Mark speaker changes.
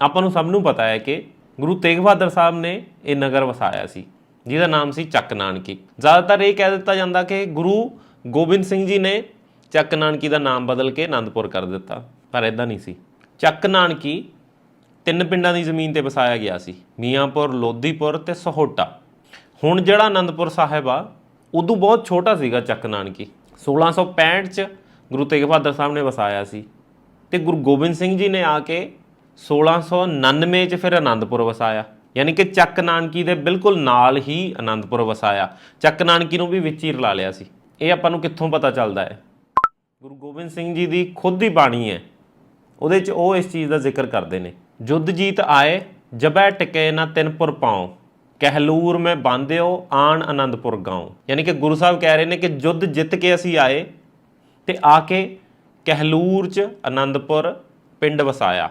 Speaker 1: ਆਪਾਂ ਨੂੰ ਸਭ ਨੂੰ ਪਤਾ ਹੈ ਕਿ ਗੁਰੂ ਤੇਗ ਬਹਾਦਰ ਸਾਹਿਬ ਨੇ ਇਹ ਨਗਰ ਵਸਾਇਆ ਸੀ, ਜਿਹਦਾ ਨਾਮ ਸੀ ਚੱਕ ਨਾਨਕੀ। ਜ਼ਿਆਦਾਤਰ ਇਹ ਕਹਿ ਦਿੱਤਾ ਜਾਂਦਾ ਕਿ ਗੁਰੂ ਗੋਬਿੰਦ ਸਿੰਘ ਜੀ ਨੇ ਚੱਕ ਨਾਨਕੀ ਦਾ ਨਾਮ ਬਦਲ ਕੇ ਆਨੰਦਪੁਰ ਕਰ ਦਿੱਤਾ, ਪਰ ਇਦਾਂ ਨਹੀਂ ਸੀ। ਚੱਕ ਨਾਨਕੀ ਤਿੰਨ ਪਿੰਡਾਂ ਦੀ ਜ਼ਮੀਨ ਤੇ ਵਸਾਇਆ ਗਿਆ ਸੀ, ਮੀਆਂਪੁਰ, ਲੋਧੀਪੁਰ ਤੇ ਸਹੋਟਾ। ਹੁਣ ਜਿਹੜਾ ਆਨੰਦਪੁਰ ਸਾਹਿਬ ਆ, ਉਦੋਂ ਬਹੁਤ ਛੋਟਾ ਸੀਗਾ ਚੱਕ ਨਾਨਕੀ। 1665 ਚ ਗੁਰੂ ਤੇਗ ਬਹਾਦਰ ਸਾਹਿਬ ਨੇ ਵਸਾਇਆ ਸੀ ਤੇ ਗੁਰੂ ਗੋਬਿੰਦ ਸਿੰਘ ਜੀ ਨੇ ਆ ਕੇ 1699 ਚ ਫਿਰ ਆਨੰਦਪੁਰ ਵਸਾਇਆ। ਯਾਨੀ ਕਿ ਚੱਕ ਨਾਨਕੀ ਦੇ ਬਿਲਕੁਲ ਨਾਲ ਹੀ ਆਨੰਦਪੁਰ ਵਸਾਇਆ। ਚੱਕ ਨਾਨਕੀ ਨੂੰ ਵੀ ਵਿੱਚ ਹੀ ਰਲਾ ਲਿਆ ਸੀ। ਇਹ ਆਪਾਂ ਨੂੰ ਕਿੱਥੋਂ ਪਤਾ ਚੱਲਦਾ ਹੈ? ਗੁਰੂ ਗੋਬਿੰਦ ਸਿੰਘ ਜੀ ਦੀ ਖੁਦ ਦੀ ਬਾਣੀ ਹੈ। ਉਹਦੇ 'ਚ ਉਹ ਇਸ ਚੀਜ਼ ਦਾ ਜ਼ਿਕਰ ਕਰਦੇ ਨੇ। ਜੁੱਧ ਜੀਤ ਆਏ, ਜਬੈ ਟਿਕੇ ਨਾ ਤਿੰਨਪੁਰ ਪਾਉ। ਕਹਿਲੂਰ ਮੈਂ ਬੰਦਿਓ ਆਣ ਆਨੰਦਪੁਰ ਗਾਉ। ਯਾਨੀ ਕਿ ਗੁਰੂ ਸਾਹਿਬ ਕਹਿ ਰਹੇ ਨੇ ਕਿ ਜੁੱਧ ਜਿੱਤ ਕੇ ਅਸੀਂ ਆਏ ਤੇ ਆ ਕੇ ਕਹਿਲੂਰ 'ਚ ਆਨੰਦਪੁਰ ਪਿੰਡ ਵਸਾਇਆ।